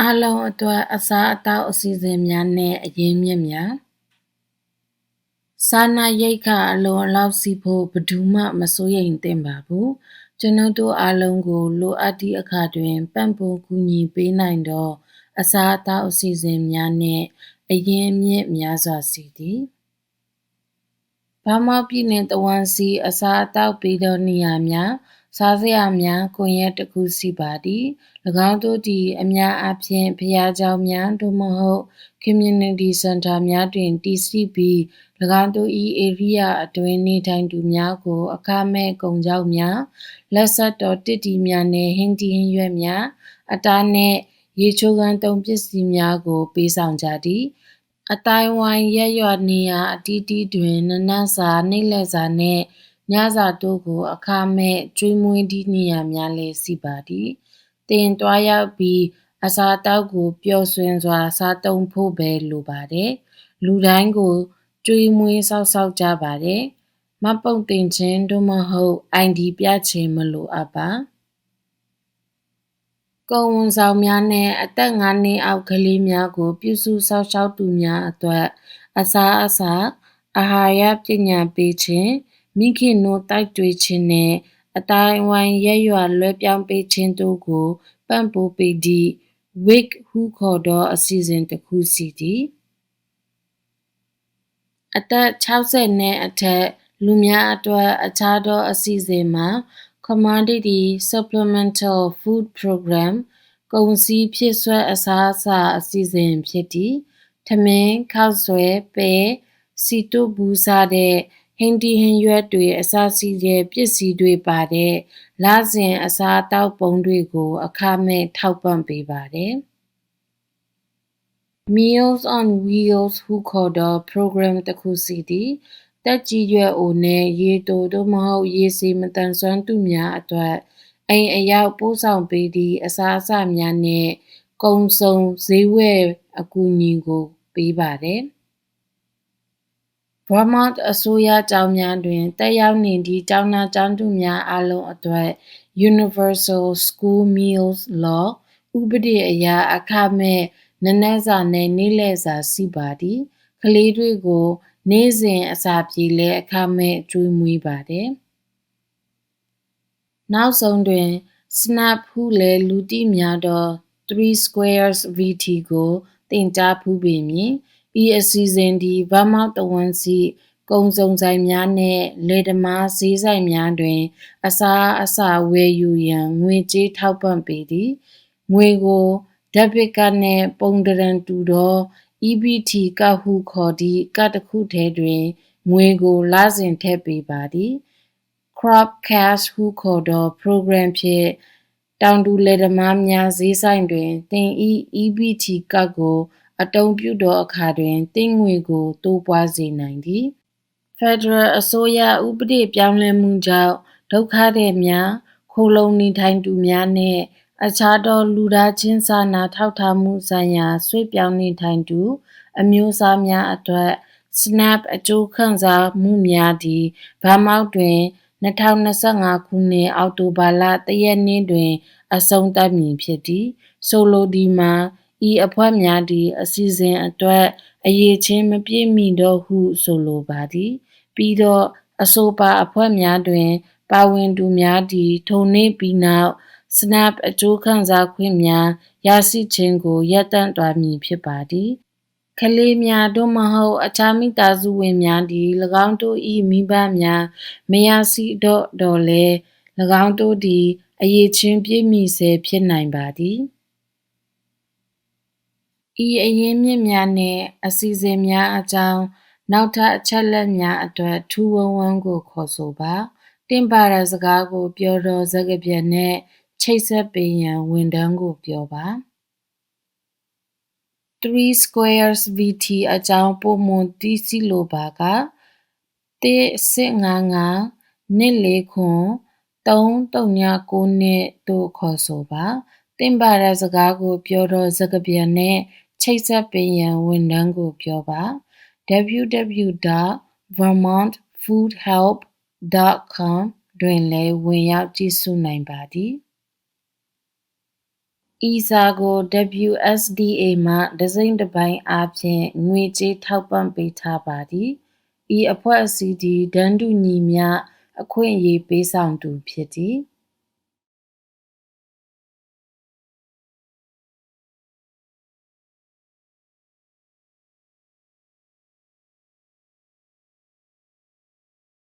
အားလုံးအတွက်အစားအသောက်အစီအစဉ်များနှင့်အရင်းအမြစ်များစားနပ်ရိက္ခာအလုံအလောက်စီးဖို့ဘယ်သူမှမစိုးရိမ်သင့်ပါဘူး။ကျွန်ုပ်တို့အားလုံးကိုလိုအပ်သည့်အခါတွင်ပံ့ပိုးကူညီပေးနိုင်သောအစားအသောက်အစီအစဉ်များနှင့်အရင်းအမြစ်များစွာရှိသည်။ဘာမောက်ပြည်နယ်တဝမ်းစီအစားအသောက်ပေးသောနေရာများ စားစရာများကွန်ရက်တစ်ခုရှိပါသည်၎င်းတို့သည်အများအားဖြင့်ဘုရားကျောင်းများသို့မဟုတ် community center များတွင်တည်ရှိပြီး၎င်းတို့၏ဧရိယာအတွင်းနေထိုင်သူများကိုအခမဲ့ကုန်ကြောက်များလက်ဆက်တော်တစ်တီများနှင့်ဟင်းတီဟင်းရွက်များအတားနှင့်ရေချိုးကန်သုံးပစ္စည်းများကိုပေးဆောင်ကြသည်အတိုင်းဝိုင်းရက်ရွာနေရာအတီးတီးတွင်နနတ်စာနှိမ့်လက်စာနှင့် ညစာတို့ကို အခမဲ့ကျွေးမွေးသည့်နေရာများလည်း ရှိပါသည်။တင်တွားရောက်ပြီး အစားအသောက်ကို ပျော်ရွှင်စွာ စားသုံးဖို့ပဲ လိုပါတယ်။လူတိုင်းကို ကျွေးမွေးဆောက်ဆောက်ကြပါတယ်။မပုတ်တင်ခြင်းတို့မဟုတ် ID ပြခြင်း မလိုအပ်ပါ။ကုံဝန်ဆောင်များနဲ့အသက် ၅ နှစ်အောက် ကလေးများကို ပြုစုစောင့်ရှောက်သူများအတွက် အစားအစာ အာဟာရပညာပေးခြင်း မိခင်တို့တိုက်တွေ့ခြင်းနဲ့အတိုင်းဝိုင်းရက်ရွာလွဲပြောင်းပေးခြင်းတို့ကို ပံ့ပိုးပေးသည့် WIC ဟုခေါ်သော အစီအစဉ်တစ်ခုရှိသည်အသက်60နဲ့အထက် လူများအတွက် အခြားသောအစီအစဉ်မှာ Commodity Supplemental Food Program ကုန်စည်ဖြစ်ဆွဲအစားအစာအစီအစဉ်ဖြစ်သည်ထမင်းခောက်ဆွဲပဲစီတုဘူးစားတဲ့ ဟင်းတီဟင်းရွက်တွေအစားစီတဲ့ပစ္စည်းတွေပါတဲ့လစဉ်အစားအသောက်ပုံတွေကို အခမဲ့ထောက်ပံ့ပေးပါတယ်။ Meals on Wheels ဟုခေါ်သော program တစ်ခုရှိသည်တက်ကြီးရွယ်အိုနှင့်ရေတိုသို့မဟုတ်ရေစီမတန်ဆွမ်းသူများအတွက်အိမ်အရောက်ပို့ဆောင်ပေးသည့်အစားအစာများနှင့်ကုန်စုံဈေးဝယ်အကူအညီကိုပေးပါတယ်။ Vermont အစိုးရကျောင်းများတွင် တက်ရောက်နေသည့် ကျောင်းသားကျောင်းသူများအားလုံးအတွက် Universal School Meals Law ဥပဒေအရ အခမဲ့ နံနက်စာနှင့် နေ့လယ်စာရှိပါသည် ကလေးတွေကို နေ့စဉ်အစာပြေလည်းအခမဲ့ ကျွေးမွေးပါတယ်နောက်ဆုံးတွင် SNAP ဟုလည်း လူသိများသော Three Squares VT ကို သင်ကြားဖူးပေမည် ဤအစီအစဉ်သည် ဗမောက်တဝန်းစီကုံစုံဆိုင်များနှင့်လေဓမားဈေးဆိုင်များတွင် အစားအစာဝယ်ယူရန် ငွေကြေးထောက်ပံ့ပေးသည် ငွေကို ဒက်ဘစ်ကတ်နှင့် ပုံတရံတူသော EBT ကတ်ဟုခေါ်သည့်ကတ်တစ်ခုထဲတွင် ငွေကို လစဉ်ထည့်ပေးပါသည် Crop Cash ဟုခေါ်သော program ဖြင့် တောင်သူလယ်သမားများဈေးဆိုင်တွင် သင်၏ EBT ကတ်ကို အသုံးပြုသောအခါတွင်သင့်ငွေကို တိုးပွားစေနိုင်သည်ဖက်ဒရယ်အစိုးရဥပဒေပြောင်းလဲမှုကြောင့်ဒုက္ခသည်များခိုလုံနေထိုင်သူများနှင့်အခြားသောလူသားချင်းစာနာထောက်ထားမှုဆိုင်ရာဆွေးပြောင်းနေထိုင်သူ အမျိုးအစားများအတွက် SNAP အကျိုးခံစားမှုများသည်ဗမောက်တွင်2025ခုနှစ်အောက်တိုဘာလ1ရက်နေ့တွင် အဆုံးသတ်မည်ဖြစ်သည်ဆိုလိုသည်မှာ ဤအဖွဲ့များသည် အစီအစဉ်အတွက် အရေးချင်းမပြည့်မီတော့ဟု ဆိုလိုပါသည် ပြီးတော့အဆိုပါအဖွဲ့များတွင် ပါဝင်သူများသည်ထုံနေ့ပြီးနောက် SNAP အကျိုးခံစားခွင့်များရရှိခြင်းကို ရပ်တန့်သွားမည်ဖြစ်ပါသည်ကလေးများတို့မဟုတ်အခြားမိသားစုဝင်များသည်၎င်းတို့၏မိဘများမရရှိတော့တော်လဲ၎င်းတို့သည်အရေးချင်းပြည့်မီစေဖြစ်နိုင်ပါသည် ဤအရင်းမြစ်များနှင့် အစီအစဉ်များအကြောင်း နောက်ထပ်အချက်လက်များအတွက် ထူးဝန်းဝန်းကို ခေါ်ဆိုပါ တင့်ပါတဲ့စကားကို ပြောတော့စကားပြန်နဲ့ချိတ်ဆက်ပေးရန် ဝန်ထမ်းကိုပြောပါ3 squares vt အကြောင်းပုံမသိစီလိုပါကတိစစ်ငါငါနှစ်လေးခွန်339နှစ်တို့ခေါ်ဆိုပါ တင့်ပါတဲ့စကားကို ပြောတော့စကားပြန်နဲ့ချိတ်ဆက်ပေးရန်ဝန်ထမ်းကိုပြောပါ www.vermontfoodhelp.com တွင်လည်းဝင်ရောက်ကြည့်ရှုနိုင်ပါသည်ဤစာကို WSDA မှဒစိမ့်တစ်ပိုင်းအားဖြင့်ငွေကြေးထောက်ပံ့ပေးထားပါသည်ဤအဖွဲ့အစည်းသည်ဒန်းတူညီမျှအခွင့်အရေးပေးဆောင်သူဖြစ်သည်